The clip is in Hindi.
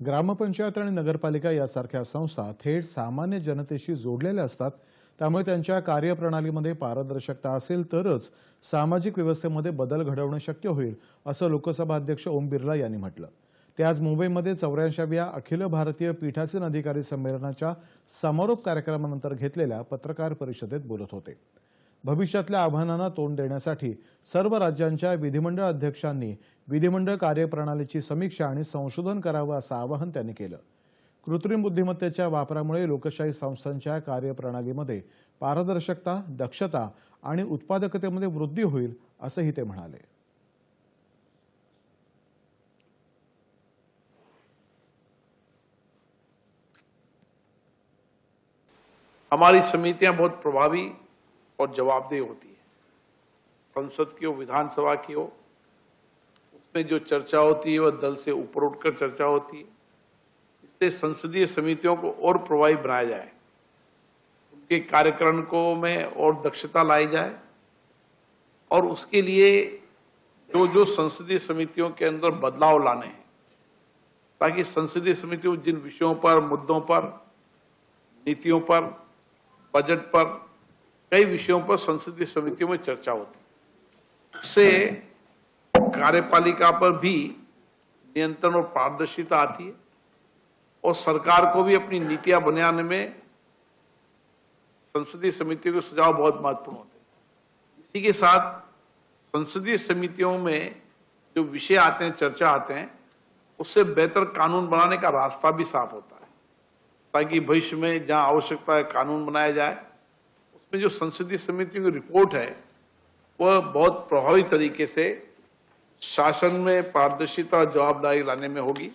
ग्रामपंचायत आणि नगरपालिका यासारख्या संस्था थेट सामान्य जनतेशी जोडलेल्या असतात. त्यामुळे त्यांच्या कार्यप्रणालीमध्ये पारदर्शकता असेल तरच सामाजिक व्यवस्थेमध्ये बदल घडवणं शक्य होईल असं लोकसभा अध्यक्ष ओम बिर्ला यांनी म्हटलं. ते आज मुंबईमध्ये चौऱ्याऐंशाव्या अखिल भारतीय पीठासीन अधिकारी संमेलनाच्या समारोप कार्यक्रमानंतर घेतलेल्या पत्रकार परिषदेत बोलत होते. भविष्यातल्या आव्हानांना तोंड देण्यासाठी सर्व राज्यांच्या विधिमंडळ अध्यक्षांनी विधिमंडळ कार्यप्रणालीची समीक्षा आणि संशोधन करावं असं आवाहन त्यांनी केलं. कृत्रिम बुद्धिमत्तेच्या वापरामुळे लोकशाही संस्थांच्या कार्यप्रणालीमध्ये पारदर्शकता दक्षता आणि उत्पादकतेमध्ये वृद्धी होईल असंही ते म्हणाले. हमारी समितियां बहुत प्रभावी और जवाबदेह होती है। संसद की हो, विधानसभा की हो, उसमें जो चर्चा होती है, वह दल से ऊपर उठकर चर्चा होती है। इसलिए संसदीय समितियों को और प्रभावी बनाया जाए। उनके कार्यक्रम को में और दक्षता लाई जाए। और उसके लिए जो जो संसदीय समितियों के अंदर बदलाव लाने हैं, ताकि संसदीय समितियों जिन विषयों पर, मुद्दों पर, नीतियों पर, बजट पर कई विषयों पर संसदीय समितियों में चर्चा होती उससे कार्यपालिका पर भी नियंत्रण और पारदर्शिता आती है और सरकार को भी अपनी नीतियाँ बनाने में संसदीय समितियों के सुझाव बहुत महत्वपूर्ण होते हैं। इसी के साथ संसदीय समितियों में जो विषय आते हैं, चर्चा आते हैं, उससे बेहतर कानून बनाने का रास्ता भी साफ़ होता है। ताकि भविष्य में जहाँ आवश्यकता है कानून बनाया जाए उसमें जो संसदीय समिति की रिपोर्ट है, वह बहुत प्रभावी तरीके से शासन में पारदर्शिता और जवाबदारी लाने में होगी।